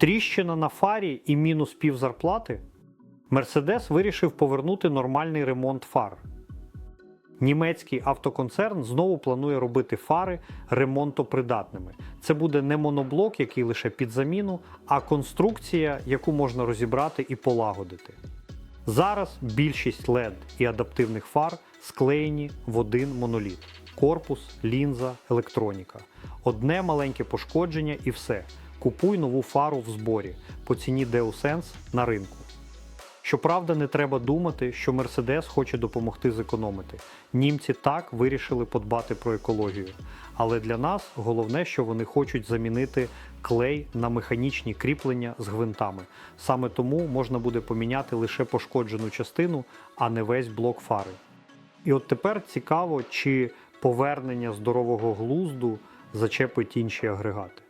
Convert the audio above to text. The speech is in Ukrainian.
Тріщина на фарі і мінус пів зарплати. Мерседес вирішив повернути нормальний ремонт фар. Німецький автоконцерн знову планує робити фари ремонтопридатними. Це буде не моноблок, який лише під заміну, а конструкція, яку можна розібрати і полагодити. Зараз більшість LED і адаптивних фар склеєні в один моноліт: корпус, лінза, електроніка. Одне маленьке пошкодження і все. Купуй нову фару в зборі по ціні DeoSense на ринку. Щоправда, не треба думати, що Мерседес хоче допомогти зекономити. Німці так вирішили подбати про екологію. Але для нас головне, що вони хочуть замінити клей на механічні кріплення з гвинтами. Саме тому можна буде поміняти лише пошкоджену частину, а не весь блок фари. І от тепер цікаво, чи повернення здорового глузду зачепить інші агрегати.